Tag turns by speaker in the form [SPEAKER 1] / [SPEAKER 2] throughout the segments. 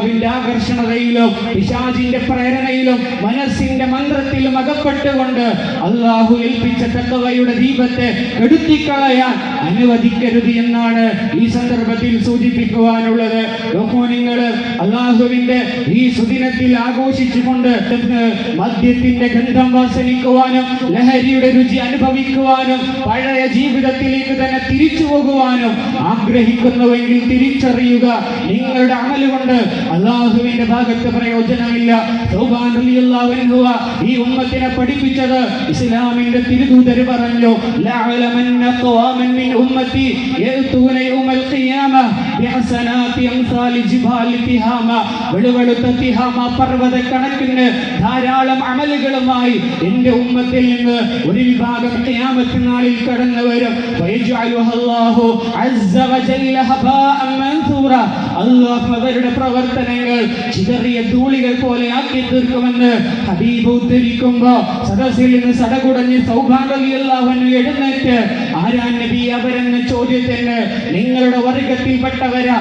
[SPEAKER 1] ദുനിയാവിന്റെ ആകർഷണതയിലും പിശാചിന്റെ പ്രേരണയിലും മനസ്സിന്റെ മന്ത്രത്തിലും അകപ്പെട്ടുകൊണ്ട് അള്ളാഹു ഏൽപ്പിച്ച തക്കവയുടെ ദീപത്തെ എടുത്തിക്കളയാൻ അനുവദിക്കരുത് എന്നാണ് ഈ സന്ദർഭത്തിൽ സൂചിപ്പിക്കുവാനുള്ളത്. നിങ്ങൾ അള്ളാഹുവിന്റെ ഈ സുദിനത്തിൽ ആഘോഷിച്ചുകൊണ്ട് മദ്യത്തിന്റെ ഗന്ധം വാസനിക്കുവാനും ലഹരിയുടെ രുചി അനുഭവിക്കുവാനും പഴയ ജീവിതത്തിലേക്ക് തന്നെ തിരിച്ചു പോകുവാനും ആഗ്രഹിക്കുന്നുവെങ്കിൽ തിരിച്ചറിയുക നിങ്ങളുടെ അമൽ കൊണ്ട് അള്ളാഹുവിന്റെ ഭാഗത്ത് പ്രയോജനമില്ല. ഈ ഉമ്മത്തിനെ പഠിപ്പിച്ചത് ഇസ്ലാമിന്റെ തിരുദൂതര് പറഞ്ഞു. കണക്കിന് ധാരാളം അമലുകളുമായി എന്റെ ഉമ്മത്തിൽ നിന്ന് ഒരു വിഭാഗം നാളിൽ കടന്നു വരും. അവരുടെ അസ്സ പ്രവർത്തനങ്ങൾ ചിതറിയ ധൂളികൾ പോലെ ആക്കി തീർക്കുമെന്ന് ഹബീബ് ഉദ്ധരിക്കുമ്പോ സദസ്സിൽ നിന്ന് സടകുടഞ്ഞ് സൗഭാഗ്യല്ലാഹുവിന് എഴുന്നേറ്റ് ആരാ നബി അവരെന്ന ചോദ്യത്തിന് നിങ്ങളുടെ വർഗത്തിൽപ്പെട്ടവരാ?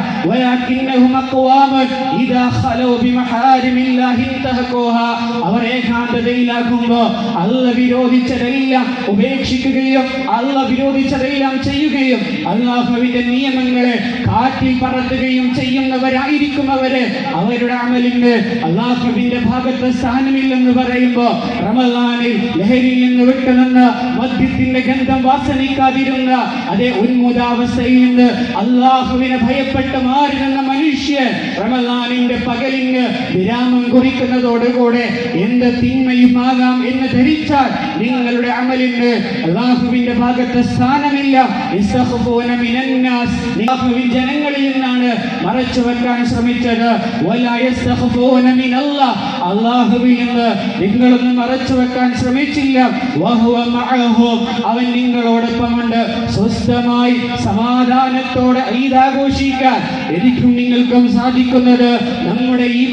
[SPEAKER 1] അവർ ഏകാന്തതയിലാകുമ്പോ അല്ല വിരോധിച്ചതെല്ലാം ഉപേക്ഷിക്കുകയും അല്ല വിരോധിച്ചതെല്ലാം ചെയ്യുകയും അള്ളാഹുവിന്റെ നിയമങ്ങളെ കാറ്റിൽ പറത്തുകയും ചെയ്യുന്നവരായിരിക്കും അവർ. അവരുടെ അമലിന് അള്ളാഹുവിന്റെ ഭാഗത്ത് സ്ഥാനമില്ലെന്ന് പറയുമ്പോ റമലാനിൽ ലഹരിയിൽ നിന്ന് വിട്ടുനിന്ന് മദ്യത്തിന്റെ ഗന്ധം വാസനിക്കാതിരുന്ന അതേ ഉന്മുദാവസ്ഥയിൽ നിന്ന് അള്ളാഹുവിനെ ഭയപ്പെട്ട് മാറി നിന്ന മനുഷ്യൻ റമലാനിന്റെ പകലിന് വിരാമം കുറിക്കുന്നതോടുകൂടെ എന്ത് തിന്മയും ആകാം എന്ന് ധരിച്ചാൽ നിങ്ങളുടെ അമലിന് അള്ളാഹുവിന്റെ ഭാഗത്ത് സ്ഥാനമില്ല ജനങ്ങളിൽ നിന്നാണ് മറച്ചു വെക്കാൻ ശ്രമിച്ചത്. അള്ളാഹുവിൽ നിന്ന് നിങ്ങളൊന്നും മറച്ചു വെക്കാൻ ശ്രമിച്ചില്ല. അവൻ നിങ്ങളോടൊപ്പമുണ്ട് സ്വസ്ഥമായി സമാധാനത്തോടെ ഈദാഘോഷിക്കാൻ എനിക്കും നിങ്ങൾക്കും സാധിക്കുന്നത് നമ്മുടെ ഈ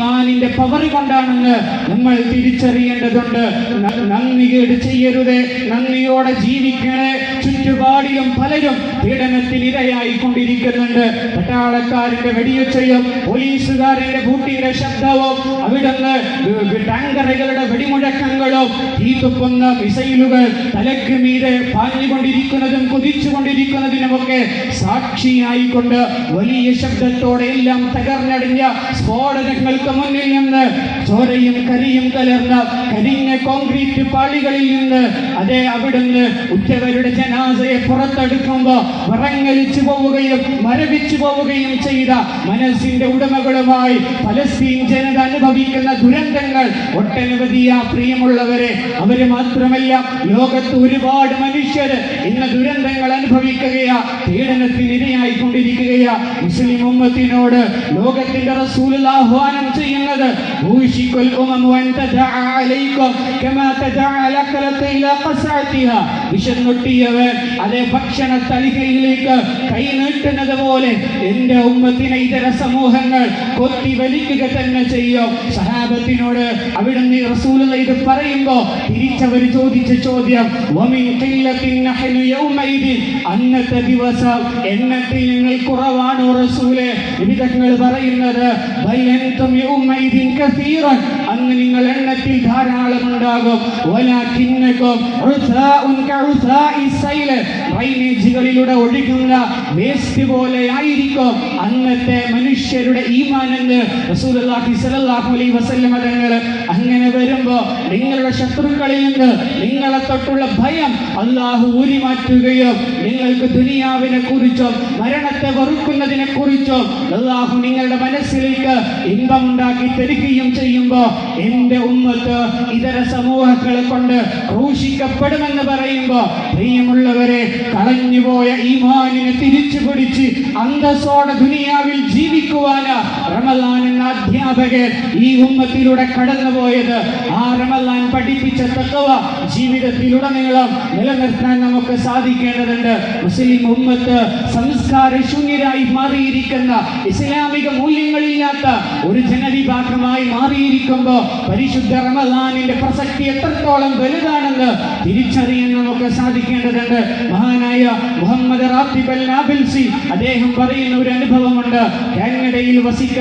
[SPEAKER 1] പവർ കൊണ്ടാണെന്ന് നമ്മൾ തിരിച്ചറിയേണ്ടതുണ്ട്. ന- നന്ദി കേട് ചെയ്യരുതേ. നന്ദിയോടെ ജീവിക്കണേ. ചുറ്റുപാടിലും പലരും പീഡനത്തിന് ഇരയായിക്കൊണ്ടിരിക്കുന്നുണ്ട്. പട്ടാളക്കാരന്റെ വെടിയൊച്ചയും പോലീസുകാരന്റെ ബൂട്ടിയുടെ ശബ്ദവും അവിടുന്ന് ടാങ്കറുകളുടെ വെടിമുഴക്കങ്ങളും തീത്തുപ്പുന്ന മിസൈലുകൾ തലക്ക് മീരെ പാഞ്ഞുകൊണ്ടിരിക്കുന്നതും കുതിച്ചുകൊണ്ടിരിക്കുന്നതിനുമൊക്കെ സാക്ഷിയായിക്കൊണ്ട് വലിയ ശബ്ദത്തോടെ എല്ലാം തകർന്നടിഞ്ഞ സ്ഫോടനങ്ങൾക്ക് മുന്നിൽ നിന്ന് ചോരയും കരിയും കലർന്ന കരിഞ്ഞ കോൺക്രീറ്റ് പാളികളിൽ നിന്ന് അതേ അവിടുന്ന് ഉറ്റവരുടെ ജനാസയെ പുറത്തെടുക്കുമ്പോ വിറങ്ങലിച്ചു പോവുകയും മരവിച്ചു പോവുകയും ചെയ്ത മനസ്സിന്റെ ഉടമകളുമായി പലസ്തീൻ ജനത അനുഭവിക്കുന്ന ദുരന്തങ്ങൾ ഒട്ടനവധിയാ പ്രിയമുള്ളവരെ അവർ മാത്രമല്ല ലോകത്ത് ഒരുപാട് മനുഷ്യര് ഇന്ന് ദുരന്തങ്ങൾ അനുഭവിക്കുകയാ പീഡനത്തിന് ഇരയായിക്കൊണ്ടിരിക്കുകയാ. മുസ്ലിം ഉമ്മത്തിനോട് ലോകത്തിന്റെ റസൂൽ ആഹ്വാനം ചെയ്യുന്നത് വിശന്നൊട്ടിയവൻ അതേ കൈ നീട്ടുന്നത് പോലെ എന്റെ ഉമ്മത്തിനെ ഇതര സമൂഹങ്ങൾ കൊത്തി വലിക്കുക തന്നെ ചെയ്യും. സഹാബത്തിനോട് അവിടുന്ന് റസൂൽ ഇത് പറയുമ്പോ തിരിച്ചവർ ചോദിച്ച ചോദ്യം അന്നത്തെ ദിവസം എണ്ണത്തിൽ നിങ്ങൾ കുറവാണോ റസൂലെ? വിവിധങ്ങൾ പറയുന്നത് നിങ്ങൾ എണ്ണത്തിൽ ധാരാളം ഉണ്ടാകും. ഡ്രൈനേജുകളിലൂടെ ഒഴുകുന്ന വേസ്റ്റ് പോലെ ആയിരിക്കും അന്നത്തെ മനുഷ്യരുടെ ഈമാനെന്ന് റസൂലുള്ളാഹി അലൈഹി വസല്ലം തങ്ങൾ അങ്ങനെ വരുമ്പോ നിങ്ങളുടെ ശത്രുക്കളിൽ നിന്ന് നിങ്ങളെ തൊട്ടുള്ള ഭയം അള്ളാഹു ഊരി മാറ്റുകയും നിങ്ങൾക്ക് ദുനിയാവിനെ കുറിച്ചോ മരണത്തെ വെറുക്കുന്നതിനെ കുറിച്ചോ അള്ളാഹു നിങ്ങളുടെ മനസ്സിലേക്ക് ഇമ്പമുണ്ടാക്കി തരികയും ചെയ്യുമ്പോ എന്റെ ഉമ്മത്ത് ഇതര സമൂഹങ്ങളെ കൊണ്ട് ക്രൂശിക്കപ്പെടുമെന്ന് പറയുമ്പോ പ്രിയമുള്ളവരെ കളഞ്ഞുപോയ ഈമാനിനെ തിരിച്ചു പിടിച്ച് അന്തസ്സോടെ ദുനിയാവിൽ ജീവിക്കുവാന് റമലാൻ എന്ന അധ്യാപകൻ ഈ ഉമ്മത്തിലൂടെ കടന്നുപോയത്. ആ റമലാൻ പഠിപ്പിച്ച തക്കവ ജീവിതത്തിലുടനീളം നിലനിർത്താൻ നമുക്ക് സാധിക്കേണ്ടതുണ്ട്. മുസ്ലിം ഉമ്മത്ത് സംസ്കാര ശൂന്യരായി മാറിയിരിക്കുന്ന ഇസ്ലാമിക മൂല്യങ്ങളില്ലാത്ത ഒരു ജനവിഭാഗമായി മാറിയിരിക്കുമ്പോൾ പരിശുദ്ധ റമലാനിന്റെ പ്രസക്തി എത്രത്തോളം വലുതാണെന്ന് തിരിച്ചറിയാൻ നമുക്ക് സാധിക്കേണ്ടതുണ്ട്. മഹാനായ മുഹമ്മദ് റാത്തിബ് അൽ അദ്ദേഹം പറയുന്ന ഒരു അനുഭവമുണ്ട്. കാനഡയിൽ വസിക്കുന്ന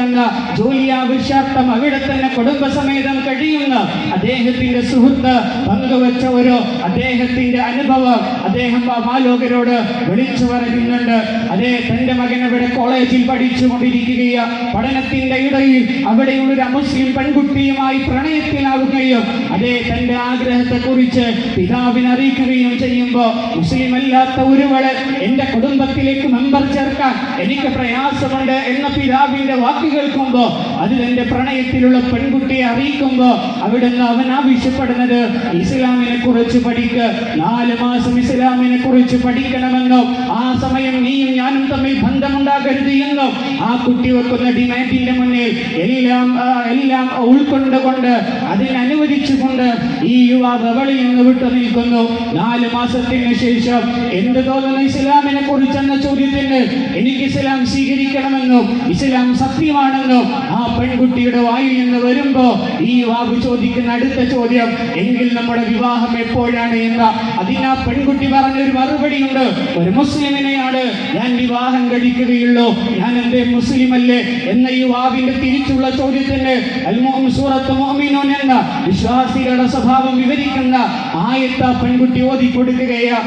[SPEAKER 1] ജോലി ആവശ്യാർത്ഥം അവിടെ തന്നെ കുടുംബസമേതം കഴിയുന്ന അദ്ദേഹത്തിന്റെ സുഹൃത്ത് പങ്കുവച്ച ഒരു അദ്ദേഹത്തിന്റെ അനുഭവം അദ്ദേഹം ബാബാലോകരോട് വിളിച്ചു പറയുന്നുണ്ട്. അതേ തന്റെ മകൻ അവിടെ കോളേജിൽ പഠിച്ചു കൊണ്ടിരിക്കുകയ പഠനത്തിന്റെ ഇടയിൽ അവിടെയുള്ള ഒരു അമുസ്ലിം പെൺകുട്ടിയുമായി പ്രണയത്തിലാവുകയും അതേ തന്റെ ആഗ്രഹത്തെ കുറിച്ച് പിതാവിനെ അറിയിക്കുകയും ചെയ്യുമ്പോൾ മുസ്ലിം അല്ലാത്ത ഒരുവളെ എന്റെ കുടുംബത്തിലേക്ക് മെമ്പർ ചേർക്കാൻ എനിക്ക് പ്രയാസമുണ്ട് എന്ന പിതാവിന്റെ വാക്ക് കേൾക്കുമ്പോ അത് തന്റെ പ്രണയത്തിലുള്ള പെൺകുട്ടിയെ അറിയിക്കുമ്പോ അവിടുന്ന് അവൻ ആവശ്യപ്പെടുന്നത് ഇസ്ലാമിനെ കുറിച്ച് പഠിക്ക്. നാല് മാസം ഇസ്ലാമിനെ കുറിച്ച് പഠിക്കണമെന്നോ ആ സമയം നീയും ഞാനും തമ്മിൽ ബന്ധമുണ്ടാകരുത് എന്നോ ആ കുട്ടി വെക്കുന്ന ഡിമാൻഡിന്റെ മുന്നിൽ എല്ലാം എല്ലാം ഉൾക്കൊണ്ടുകൊണ്ട് അതിനനുവദിച്ചുകൊണ്ട് ഈ യുവാവ് അവളിൽ നിന്ന് വിട്ടു നിൽക്കുന്നു. നാല് മാസത്തിന് ശേഷം എന്ത് തോന്നുന്നു ഇസ്ലാമിനെ കുറിച്ചെന്ന ചോദ്യത്തിന് എനിക്ക് ഇസ്ലാം സ്വീകരിക്കണമെന്നും ഇസ്ലാം സത്യമാണെന്നും ആ പെൺകുട്ടിയുടെ വായിൽ നിന്ന് വരുമ്പോ ഈ വാവ് ചോദിക്കുന്ന അടുത്ത ചോദ്യം എങ്കിൽ നമ്മുടെ വിവാഹം എപ്പോഴാണ് എന്ന അതിന് ആ പെൺകുട്ടി പറഞ്ഞൊരു മറുപടിയുണ്ട്. ഒരു മുസ്ലിമിനെയാണ് ഞാൻ വിവാഹം കഴിക്കുകയുള്ളൂ. ഞാൻ എന്റെ മുസ്ലിം അല്ലേ എന്ന ഈ വാവിന്റെ തിരിച്ചുള്ള ചോദ്യത്തിന് സൂറത്ത് എന്ന വിശ്വാസികളുടെ സ്വഭാവം വിവരിക്കുന്ന ആയത്ത പെൺകുട്ടി ഓതി കൊടുക്കുകയാ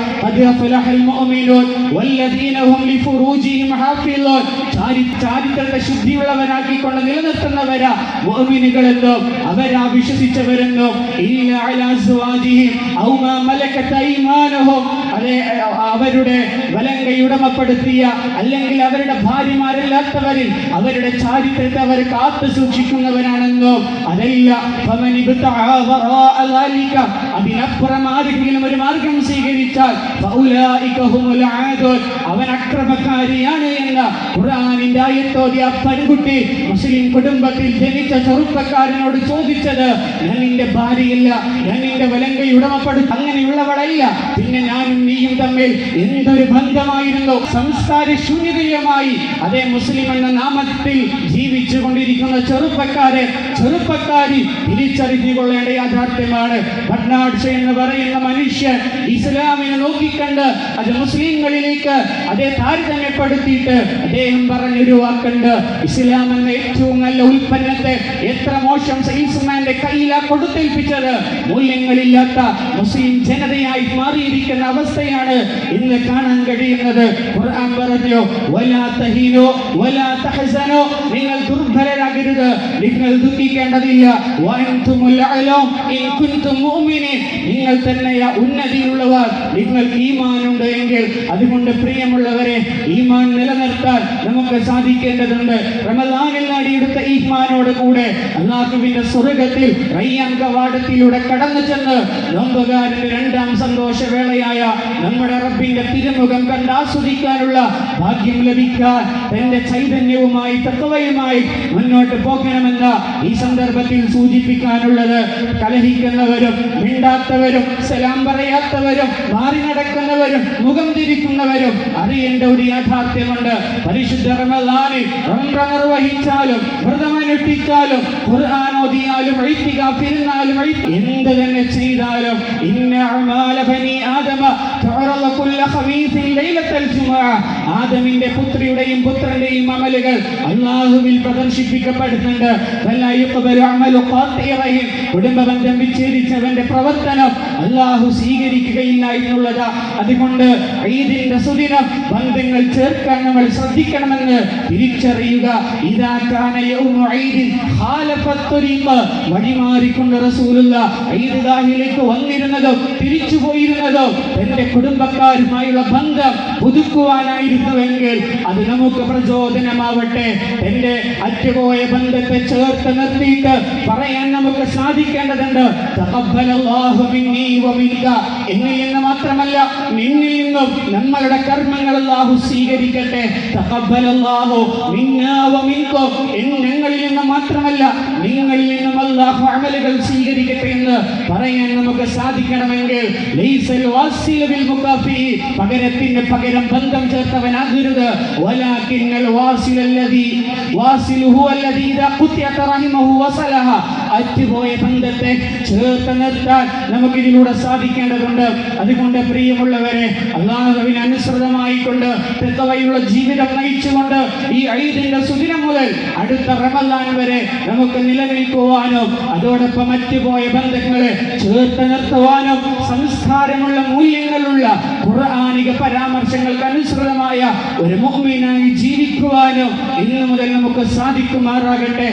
[SPEAKER 1] ചാരിത്രത്തെ ശുദ്ധിയുള്ളവരാക്കിക്കൊണ്ട് നിലനിർത്തുന്നവരാ മുഅ്മിനുകളെന്നും അവരാ വിശ്വസിച്ചവരെന്നും. അവരുടെ വലങ്കൈ ഉടമപ്പെടുത്തിയ അല്ലെങ്കിൽ അവരുടെ ഭാര്യമാരല്ലാത്തവരിൽ അവരുടെ ചാരിത്രത്തെ അവർ കാത്തു സൂക്ഷിക്കുന്നവരാണെന്നും അതല്ല അതിനപ്പുറം ആരെങ്കിലും ഒരു മാർഗം സ്വീകരിച്ചാൽ അവൻ അക്രമക്കാരിയാണ് എന്ന ഖുർആാനിന്റെ ആയത്തോടെ ആ പെൺകുട്ടി മുസ്ലിം കുടുംബത്തിൽ ജനിച്ച ചെറുപ്പക്കാരനോട് ചോദിച്ചത് ഞാൻ നിന്റെ ഭാര്യയില്ല ഞാൻ നിന്റെ വിലങ്കൈ ഉടമപ്പെടും അങ്ങനെയുള്ളവളല്ല. പിന്നെ ഞാനും നീയും തമ്മിൽ എന്തൊരു ബന്ധമായിരുന്നു. സംസ്കാര ശൂന്യതയുമായി അതേ മുസ്ലിം എന്ന നാമത്തിൽ ജീവിച്ചു കൊണ്ടിരിക്കുന്ന ചെറുപ്പക്കാരെ ചെറുപ്പക്കാരി തിരിച്ചറിഞ്ഞുകൊള്ളേണ്ട യാഥാർത്ഥ്യമാണ്. ഭട്നാട്സ് എന്ന് പറയുന്ന മനുഷ്യൻ ഇസ്ലാമിനെ നോക്കിക്കണ്ട് അത് മുസ്ലിങ്ങളിലേക്ക് അതേ താരതമ്യപ്പെടുത്തിയിട്ട് അദ്ദേഹം പറഞ്ഞൊരു വാക്കുണ്ട്. ഇസ്ലാം എന്ന ഏറ്റവും നല്ല ഉൽപ്പന്നത്തെ എത്ര മോശം സെയിൽസ്മാന്റെ കയ്യിലാ കൊടുത്തേൽപ്പിച്ചത്? മൂല്യങ്ങളില്ലാത്ത മുസ്ലിം ജനതയായി മാറിയിരിക്കുന്ന അവസ്ഥയാണ് ഇന്ന് കാണാൻ കഴിയുന്നത്. ഖുർആൻ പറഞ്ഞു വലാ തഹീനോ വലാ തഹസനോ. നിങ്ങൾ ദുർബലരാകരുത്. നിങ്ങൾ ദുഃഖിക്കേണ്ടതില്ല. വഅൻതുമുൽ അലോ ഇൻ കുൻതും നിങ്ങൾ തന്നെ ഉന്നതിയുള്ളവർ നിങ്ങൾക്ക് ഈമാനുണ്ട് എങ്കിൽ അതുകൊണ്ട് പ്രിയമുള്ളവരെ ഈമാൻ നിലനിർത്താൻ നമുക്ക് സാധിക്കേണ്ടതുണ്ട്. റമദാനിൽ നേടിയെടുത്ത ഈമാനോട് കൂടെ അള്ളാഹുവിന്റെ സ്വർഗത്തിൽ റയ്യാൻ കവാടത്തിലൂടെ കടന്നു ചെന്ന് നോമ്പുകാരന്റെ രണ്ടാം സന്തോഷവേളയായ നമ്മുടെ റബ്ബിന്റെ തിരുമുഖം കണ്ട് ആസ്വദിക്കാനുള്ള ഭാഗ്യം ലഭിക്കാൻ തന്റെ ചൈതന്യവുമായി തത്വയുമായി മുന്നോട്ട് പോകണമെന്ന ഈ സന്ദർഭത്തിൽ സൂചിപ്പിക്കാനുള്ളത് കലഹിക്കുന്നവരും മിണ്ടാത്തവരും സലാം പറയാത്തവരും മാറി നടക്കുന്നവരും മുഖം തിരിക്കുന്നവരും അറിയേണ്ട ഒരു യാഥാർത്ഥ്യമുണ്ട്. പരിശുദ്ധ റമദാനിൽ നിർവഹിച്ചാലും വ്രതമനുഷ്ഠിച്ചാലും ഖുർആൻ ഓതിയാലും ഇഴ്ത്തികാഫിരുന്നാലും എന്ത് തന്നെ ചെയ്താലും ആദമിന്റെ പുത്രിയുടെയും പുത്രന്റെയും അമലുകൾ അല്ലാഹുവിൽ പ്രദർശിപ്പിക്കപ്പെടുന്നുണ്ട്. കുടുംബ ബന്ധം വിച്ഛേദിച്ചവന്റെ പ്രവർത്തനം അല്ലാഹു സ്വീകരിക്കുകയില്ല എന്നുള്ളത്. അതുകൊണ്ട് ഈദിന്റെ സുദിനം ബന്ധങ്ങൾ ചേർക്കാൻ നമ്മൾ ശ്രദ്ധിക്കണമെന്ന് തിരിച്ചറിയുക. ഇതാ വഴിമാറിക്കൊണ്ട് റസൂലുള്ള ഈദ്ഗാഹിലേക്ക് വന്നിരുന്നതും തിരിച്ചു പോയിരുന്നതും തന്റെ കുടുംബക്കാരുമായുള്ള ബന്ധം പുതുക്കുവാനായിരുന്നുവെങ്കിൽ അത് നമുക്ക് പ്രചോദനമാവട്ടെ. തന്റെ അറ്റുപോയ ബന്ധത്തെ ചേർത്ത് നിർത്തിയിട്ട് പറയാൻ നമുക്ക് സാധിക്കേണ്ടതുണ്ട്. എന്നിൽ നിന്ന് മാത്രമല്ല നിന്നിൽ നിന്നും നമ്മളുടെ കർമ്മങ്ങൾ അല്ലാഹു സ്വീകരിക്കട്ടെ. തഖബ്ബലല്ലാഹു മിന്നാ വമിൻകും എന്ന് ഞങ്ങളിൽ നിന്ന് മാത്രമല്ല നിങ്ങളിൽ നിന്നും അല്ലാഹു അമലുകൾ സ്വീകരിക്കട്ടെ എന്ന് പറയാൻ നമുക്ക് സാധിക്കണമെങ്കിൽ ലൈസൽ വാസില ബിൽ മുകാഫി പകരത്തിന് പകരം ബന്ധം ചേർത്തവനാകരുത് അറ്റുപോയ ബന്ധത്തെ ചേർത്ത് നിർത്താൻ നമുക്ക് ഇതിലൂടെ സാധിക്കേണ്ടതുണ്ട്. അതുകൊണ്ട് പ്രിയമുള്ളവരെ അള്ളാഹുവിന് അനുസൃതമായിക്കൊണ്ട് തെത്തവയുള്ള ജീവിതം നയിച്ചുകൊണ്ട് ഈ ഐദിന്റെ സുദിനം മുതൽ അടുത്ത റമല്ല റമദാൻ വരെ നമുക്ക് നിലനിൽക്കുവാനും അതോടൊപ്പം മറ്റു പോയ ബന്ധങ്ങളെ ചേർത്ത് നിർത്തുവാനും സംസ്കാരമുള്ള മൂല്യങ്ങളുള്ള ഖുർആാനിക പരാമർശങ്ങൾക്ക് അനുസൃതമായ ഒരു മുഹ്മീനായി ജീവിക്കുവാനും ഇന്നു മുതൽ നമുക്ക് സാധിക്കുമാറാകട്ടെ.